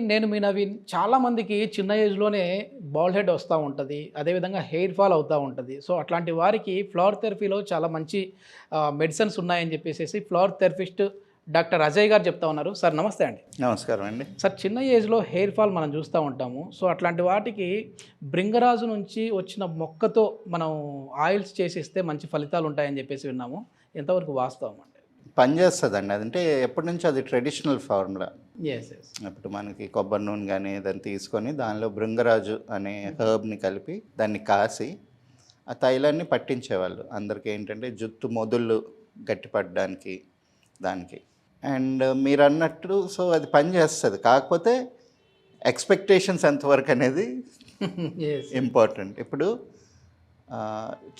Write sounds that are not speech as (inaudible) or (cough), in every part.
నేను మీ నవీన్ చాలా మందికి చిన్న ఏజ్లోనే బాల్ హెడ్ వస్తూ ఉంటుంది. అదేవిధంగా హెయిర్ ఫాల్ అవుతూ ఉంటుంది. సో అట్లాంటి వారికి ఫ్లవర్ థెరపీలో చాలా మంచి మెడిసిన్స్ ఉన్నాయని చెప్పేసి ఫ్లవర్ థెరపిస్ట్ డాక్టర్ అజయ్ గారు చెప్తా ఉన్నారు. సార్ నమస్తే అండి. నమస్కారం అండి. సార్ చిన్న ఏజ్లో హెయిర్ ఫాల్ మనం చూస్తూ ఉంటాము. సో అట్లాంటి వాటికి భృంగరాజు నుంచి వచ్చిన మొక్కతో మనం ఆయిల్స్ చేసిస్తే మంచి ఫలితాలు ఉంటాయని చెప్పేసి విన్నాము. ఎంతవరకు వాస్తవం పనిచేస్తుందండి. అదంటే ఎప్పటి నుంచి అది ట్రెడిషనల్ ఫార్ములా. ఇప్పుడు మనకి కొబ్బరి నూనె కానీ దాన్ని తీసుకొని దానిలో భృంగరాజు అనే హర్బ్ని కలిపి దాన్ని కాసి ఆ తైలాన్ని పట్టించేవాళ్ళు. అందరికీ ఏంటంటే జుత్తు మొదుళ్ళు గట్టిపడడానికి దానికి. అండ్ మీరు అన్నట్టు సో అది పని చేస్తుంది. కాకపోతే ఎక్స్పెక్టేషన్స్ ఎంతవరకు అనేది ఇంపార్టెంట్. ఇప్పుడు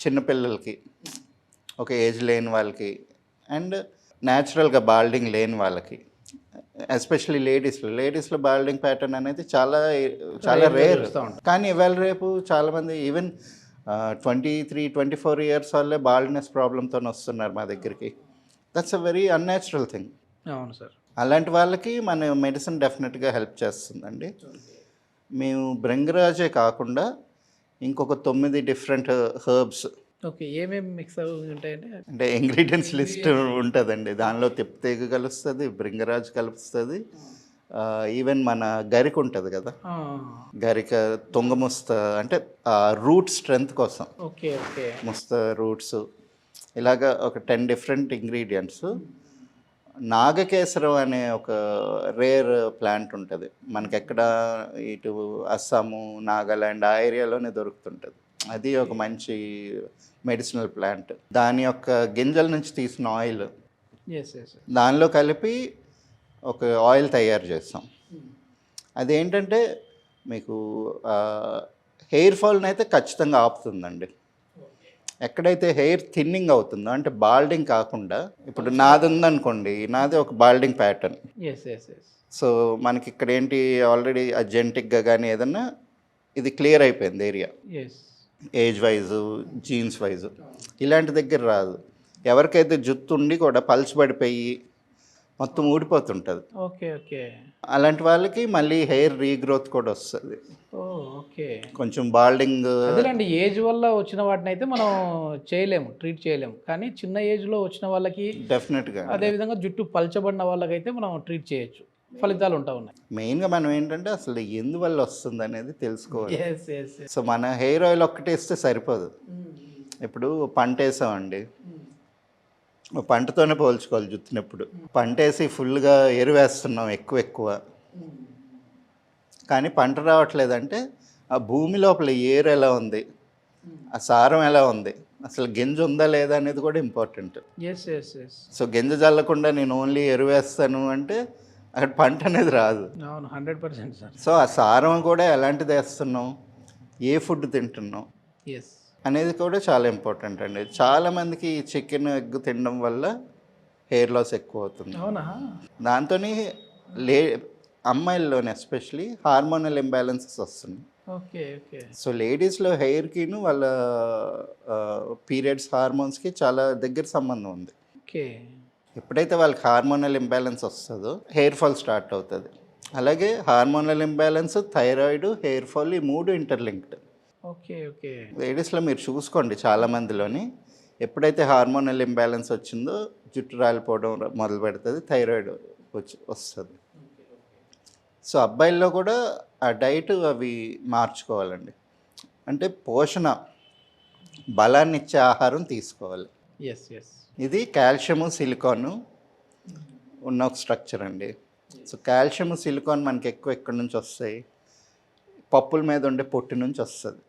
చిన్నపిల్లలకి ఒక ఏజ్ లేని వాళ్ళకి అండ్ న్యాచురల్గా బాల్డింగ్ లేని వాళ్ళకి. ఎస్పెషల్లీ లేడీస్లో లేడీస్లో బాల్డింగ్ ప్యాటర్న్ అనేది చాలా చాలా రేర్. కానీ ఇవాళ రేపు చాలామంది even twenty three twenty four years వాళ్ళే బాల్డ్నెస్ ప్రాబ్లంతో వస్తున్నారు మా దగ్గరికి. That's a very unnatural thing అవును సార్. అలాంటి వాళ్ళకి మన మెడిసిన్ డెఫినెట్గా హెల్ప్ చేస్తుందండి. మేము భృంగరాజే కాకుండా ఇంకొక తొమ్మిది డిఫరెంట్ హర్బ్స్ ఓకే ఏమేమి మిక్స్ ఉంటాయండి? అంటే ఇంగ్రీడియంట్స్ లిస్ట్ ఉంటుందండి. దానిలో తిప్పతీగ కలుస్తుంది భృంగరాజు కలుస్తుంది. ఈవెన్ మన గరిక ఉంటుంది కదా? గరిక తుంగముస్త అంటే రూట్ స్ట్రెంగ్త్ కోసం. Okay okay. ముస్త రూట్స్ ఇలాగ ఒక టెన్ డిఫరెంట్ ఇంగ్రీడియంట్స్ నాగకేసరం అనే ఒక రేర్ ప్లాంట్ ఉంటుంది. మనకి ఎక్కడ ఇటు అస్సాము నాగాల్యాండ్ ఆ ఏరియాలోనే దొరుకుతుంటుంది. అది ఒక మంచి మెడిసినల్ ప్లాంట్. దాని యొక్క గింజల నుంచి తీసిన ఆయిల్. దానిలో కలిపి ఒక ఆయిల్ తయారు చేస్తాం. అదేంటంటే మీకు హెయిర్ ఫాల్ని అయితే ఖచ్చితంగా ఆపుతుందండి. ఎక్కడైతే హెయిర్ థిన్నింగ్ అవుతుందో అంటే బాల్డింగ్ కాకుండా ఇప్పుడు నాది ఉందనుకోండి నాది ఒక బాల్డింగ్ ప్యాటర్న్ సో మనకి ఇక్కడ ఏంటి ఆల్రెడీ అజెంటిక్గా కానీ ఏదన్నా ఇది క్లియర్ అయిపోయింది area age wise genes wise ఇలాంటి దగ్గర రాదు. ఎవరికైతే జుత్తు ఉండి కూడా పల్చబడిపోయి మొత్తం ఊడిపోతుంటుంది. Okay okay. అలాంటి వాళ్ళకి మళ్ళీ హెయిర్ రీగ్రోత్ కూడా వస్తుంది. ఓకే. కొంచెం బాల్డింగ్ అదేనండి ఏజ్ వల్ల వచ్చిన వాటిని అయితే మనం చేయలేము ట్రీట్ చేయలేము. కానీ చిన్న ఏజ్లో వచ్చిన వాళ్ళకి డెఫినెట్గా అదేవిధంగా జుట్టు పలచబడిన వాళ్ళకైతే మనం ట్రీట్ చేయొచ్చు. ఫలితాలు ఉంటా ఉన్నాయి. మెయిన్గా మనం ఏంటంటే అసలు ఎందువల్ల వస్తుంది అనేది తెలుసుకోవాలి. సో మన హెయిర్ ఆయిల్ ఒక్కటి వేస్తే సరిపోదు. ఇప్పుడు పంట వేసామండి ఓ పంటతోనే పోల్చుకోవాలి జుత్తునప్పుడు. పంట వేసి ఫుల్గా ఎరువేస్తున్నాం ఎక్కువ ఎక్కువ. కానీ పంట రావట్లేదంటే ఆ భూమి లోపల ఏరు ఎలా ఉంది? ఆ సారం ఎలా ఉంది? అసలు గింజ ఉందా లేదా అనేది కూడా ఇంపార్టెంట్ సో గింజ జల్లకుండా నేను ఓన్లీ ఎరువేస్తాను అంటే అక్కడ పంట అనేది రాదు. అవును హండ్రెడ్ పర్సెంట్ సార్. సో ఆ సారం కూడా ఎలాంటిది వేస్తున్నాం? ఏ ఫుడ్ తింటున్నాం? ఎస్ అనేది కూడా చాలా ఇంపార్టెంట్ అండి. చాలామందికి చికెన్ ఎగ్ తినడం వల్ల హెయిర్ లాస్ ఎక్కువ అవుతుంది. అవునా? దాంతో లే అమ్మాయిల్లోనే ఎస్పెషలీ హార్మోనల్ ఇంబ్యాలెన్సెస్ వస్తున్నాయి. ఓకే ఓకే సో లేడీస్లో హెయిర్కిను వాళ్ళ పీరియడ్స్ హార్మోన్స్కి చాలా దగ్గర సంబంధం ఉంది. ఓకే ఎప్పుడైతే వాళ్ళకి హార్మోనల్ ఇంబ్యాలెన్స్ వస్తుందో హెయిర్ ఫాల్ స్టార్ట్ అవుతుంది. అలాగే hormonal imbalance thyroid hair fall ఈ మూడు ఇంటర్లింక్డ్ ఓకే ఓకే. లేడీస్లో మీరు చూసుకోండి చాలా మందిలోని. ఎప్పుడైతే హార్మోనల్ ఇంబ్యాలెన్స్ వచ్చిందో జుట్టు రాలిపోవడం మొదలు పెడుతుంది థైరాయిడ్ వచ్చి వస్తుంది. సో అబ్బాయిల్లో కూడా ఆ డైట్ అవి మార్చుకోవాలండి. అంటే పోషణ బలాన్ని ఇచ్చే ఆహారం తీసుకోవాలి. ఇది కాల్షియము సిలికాను ఉన్న ఒక స్ట్రక్చర్ అండి. సో కాల్షియము సిలికాన్ మనకి ఎక్కువ ఎక్కడి నుంచి వస్తాయి? పప్పుల మీద ఉండే పొట్టు నుంచి వస్తుంది.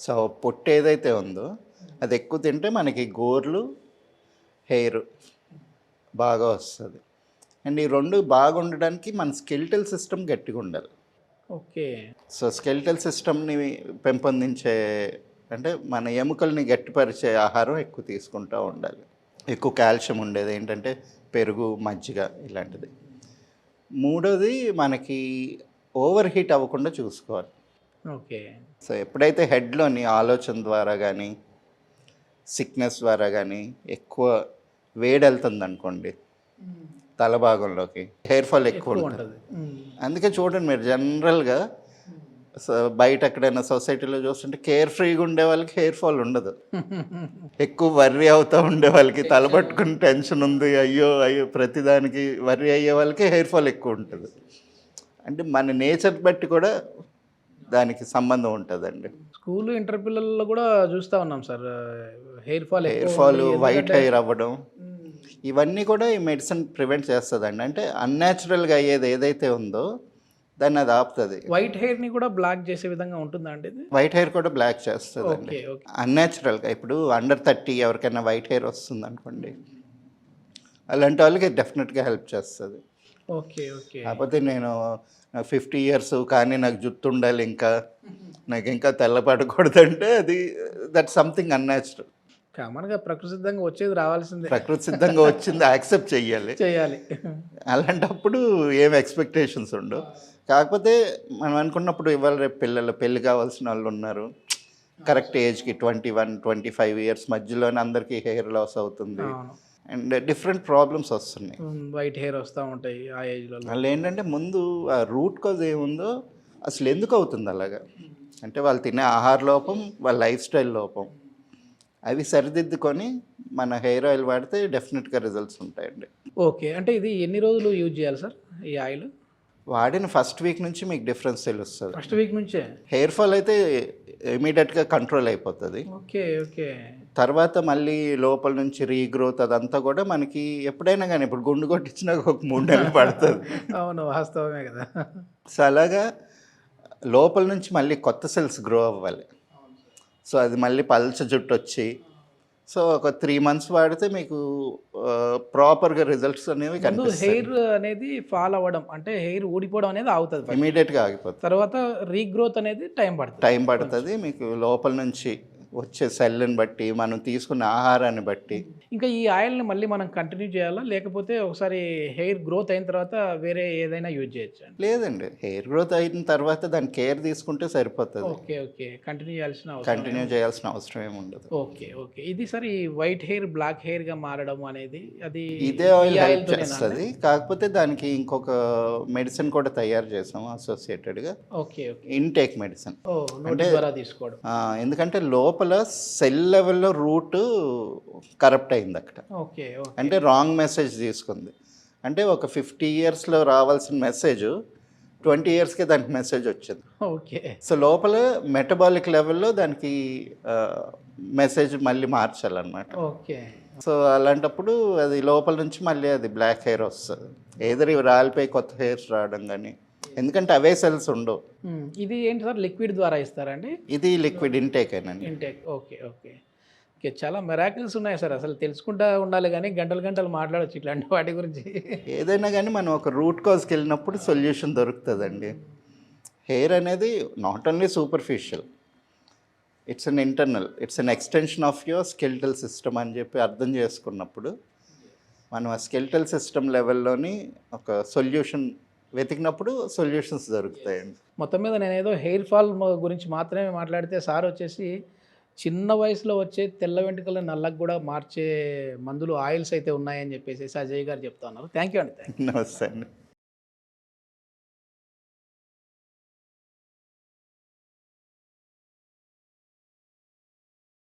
సో పొట్టు ఏదైతే ఉందో అది ఎక్కువ తింటే మనకి గోర్లు హెయిర్ బాగా వస్తుంది. అండ్ ఈ రెండు బాగా ఉండడానికి మన స్కెల్టల్ సిస్టమ్ గట్టిగా ఉండాలి ఓకే. సో స్కెల్టల్ సిస్టమ్ని పెంపొందించే అంటే మన ఎముకల్ని గట్టిపరిచే ఆహారం ఎక్కువ తీసుకుంటూ ఉండాలి. ఎక్కువ కాల్షియం ఉండేది ఏంటంటే పెరుగు మజ్జిగ ఇలాంటిది. మూడోది మనకి ఓవర్ హీట్ అవ్వకుండా చూసుకోవాలి. ఓకే. సో ఎప్పుడైతే హెడ్లోని ఆలోచన ద్వారా కానీ సిక్నెస్ ద్వారా కానీ ఎక్కువ వేడి వెళ్తుంది అనుకోండి తల భాగంలోకి హెయిర్ ఫాల్ ఎక్కువ ఉంటుంది. అందుకే చూడండి మీరు జనరల్గా బయట ఎక్కడైనా సొసైటీలో చూస్తుంటే కేర్ ఫ్రీగా ఉండే వాళ్ళకి హెయిర్ ఫాల్ ఉండదు. (laughs) ఎక్కువ వర్రీ అవుతూ ఉండే వాళ్ళకి తలపట్టుకుని టెన్షన్ ఉంది. అయ్యో అయ్యో ప్రతిదానికి వర్రీ అయ్యే వాళ్ళకి హెయిర్ ఫాల్ ఎక్కువ ఉంటుంది. అంటే మన నేచర్ బట్టి కూడా దానికి సంబంధం ఉంటుందండి. స్కూల్ ఇంటర్ పిల్లల్లో కూడా చూస్తూ ఉన్నాం sir. Hair fall hair fall white hair అవ్వడం. ఇవన్నీ కూడా ఈ మెడిసిన్ ప్రివెంట్ చేస్తుందండి. అంటే అన్యాచురల్గా అయ్యేది ఏదైతే ఉందో దాన్ని అది ఆపుతుంది. వైట్ హెయిర్ని కూడా బ్లాక్ చేసే విధంగా ఉంటుందా అండి ఇది? వైట్ హెయిర్ కూడా బ్లాక్ చేస్తుందండి. ఓకే ఓకే అన్యాచురల్గా ఇప్పుడు అండర్ థర్టీ ఎవరికైనా వైట్ హెయిర్ వస్తుంది అనుకోండి అలాంటి వాళ్ళకి డెఫినెట్గా హెల్ప్ చేస్తుంది. ఓకే ఓకే కాకపోతే నేను ఫిఫ్టీ ఇయర్స్ కానీ నాకు జుట్టు ఉండాలి ఇంకా నాకు ఇంకా తెల్లపడకూడదంటే అది దట్ సంథింగ్ అన్యాచురల్ కామన్గా ప్రకృతి సిద్ధంగా వచ్చేది రావాల్సిందే. ప్రకృతి సిద్ధంగా వచ్చింది యాక్సెప్ట్ చెయ్యాలి. చేయాలి అలాంటప్పుడు ఏం ఎక్స్పెక్టేషన్స్ ఉండవు. కాకపోతే మనం అనుకున్నప్పుడు ఇవాళ రేపు పిల్లలు పెళ్ళి కావాల్సిన వాళ్ళు ఉన్నారు. కరెక్ట్ ఏజ్కి twenty one twenty five years మధ్యలోనే అందరికీ హెయిర్ లాస్ అవుతుంది. అండ్ డిఫరెంట్ ప్రాబ్లమ్స్ వస్తున్నాయి. వైట్ హెయిర్ వస్తూ ఉంటాయి ఆ ఏజ్లో వాళ్ళు ఏంటంటే ముందు ఆ రూట్ కాజ్ ఏముందో అసలు ఎందుకు అవుతుంది అలాగా? అంటే వాళ్ళు తినే ఆహార లోపం వాళ్ళ లైఫ్ స్టైల్ లోపం. అవి సరిదిద్దుకొని మన హెయిర్ ఆయిల్ వాడితే డెఫినెట్గా రిజల్ట్స్ ఉంటాయండి. ఓకే. అంటే ఇది ఎన్ని రోజులు యూజ్ చేయాలి సార్ ఈ ఆయిల్? వాడిన ఫస్ట్ వీక్ నుంచి మీకు డిఫరెన్స్ తెలుస్తుంది. ఫస్ట్ వీక్ నుంచే? హెయిర్ ఫాల్ అయితే ఇమీడియట్గా కంట్రోల్ అయిపోతుంది. Okay okay. తర్వాత మళ్ళీ లోపల నుంచి రీగ్రోత్ అదంతా కూడా మనకి ఎప్పుడైనా కానీ ఇప్పుడు గుండు కొట్టించినాక ఒక మూడు నెలలు పడుతుంది. అవును వాస్తవమే కదా. సో అలాగా లోపల నుంచి మళ్ళీ కొత్త సెల్స్ గ్రో అవ్వాలి. సో అది మళ్ళీ పల్చ జుట్టు వచ్చి సో ఒక త్రీ మంత్స్ వాడితే మీకు ప్రాపర్గా రిజల్ట్స్ అనేవి కనిపిస్తాయి. హెయిర్ అనేది ఫాల్ అవ్వడం అంటే హెయిర్ ఊడిపోవడం అనేది అవుతుంది. ఇమీడియట్గా ఆగిపోతుంది. తర్వాత రీగ్రోత్ అనేది టైం పడుతుంది. టైం పడుతుంది మీకు లోపల నుంచి వచ్చే సెల్ని బట్టి మనం తీసుకున్న ఆహారాన్ని బట్టి. ఇంకా ఈ ఆయిల్ని మళ్ళీ మనం కంటిన్యూ చేయాలా? లేకపోతే ఒకసారి హెయిర్ గ్రోత్ అయిన తర్వాత వేరే ఏదైనా యూజ్ చేయొచ్చు లేదండి. హెయిర్ గ్రోత్ అయిన తర్వాత దాని కేర్ తీసుకుంటే సరిపోతుంది. Okay okay. కంటిన్యూ చేయాల్సిన అవసరం కంటిన్యూ చేయాల్సిన అవసరం ఏమి ఉండదు ఓకే ఓకే. ఇది సార్ వైట్ హెయిర్ బ్లాక్ హెయిర్గా మారడం అనేది అది ఇదే ఆయిల్ హెల్ప్? చేస్తుంది. కాకపోతే దానికి ఇంకొక మెడిసిన్ కూడా తయారు చేసాం అసోసియేటెడ్గా. Okay okay. Intake medicine. ద్వారా తీసుకోవడం. ఎందుకంటే లోపల సెల్ లెవెల్లో రూట్ కరప్ట్ అయింది అక్కడ. ఓకే అంటే రాంగ్ మెసేజ్ తీసుకుంది. అంటే ఒక ఫిఫ్టీ ఇయర్స్లో రావాల్సిన మెసేజ్ ట్వంటీ ఇయర్స్కే దానికి మెసేజ్ వచ్చింది. ఓకే. సో లోపల మెటబాలిక్ లెవెల్లో దానికి మెసేజ్ మళ్ళీ మార్చాలన్నమాట. ఓకే. సో అలాంటప్పుడు అది లోపల నుంచి మళ్ళీ అది బ్లాక్ హెయిర్ వస్తుంది. ఇవి రాలిపోయి కొత్త హెయిర్స్ రావడం కానీ ఎందుకంటే అవే సెల్స్ ఉండవు. ఇది ఏంటి సార్? లిక్విడ్ ద్వారా ఇస్తారండి ఇది లిక్విడ్ ఇంటేక్ అయినండి ఇంటేక్ ఓకే ఓకే. ఓకే చాలా మెరాకిల్స్ ఉన్నాయి సార్. అసలు తెలుసుకుంటా ఉండాలి కానీ గంటలు గంటలు మాట్లాడొచ్చు ఇట్లాంటి వాటి గురించి. ఏదైనా కానీ మనం ఒక రూట్ కాజ్కి వెళ్ళినప్పుడు సొల్యూషన్ దొరుకుతుందండి. హెయిర్ అనేది not only superficial it's an internal it's an extension of your skeletal system అని చెప్పి అర్థం చేసుకున్నప్పుడు మనం ఆ స్కెల్టల్ సిస్టమ్ లెవెల్లోని ఒక సొల్యూషన్ వెతికినప్పుడు సొల్యూషన్స్ దొరుకుతాయండి. మొత్తం మీద నేను ఏదో హెయిర్ ఫాల్ గురించి మాత్రమే మాట్లాడితే సార్ వచ్చేసి చిన్న వయసులో వచ్చే తెల్ల వెంట్రుకల నల్లకు కూడా మార్చే మందులు ఆయిల్స్ అయితే ఉన్నాయని చెప్పేసి అజయ్ గారు చెప్తా ఉన్నారు. థ్యాంక్ యూ అండి. నమస్తే అండి.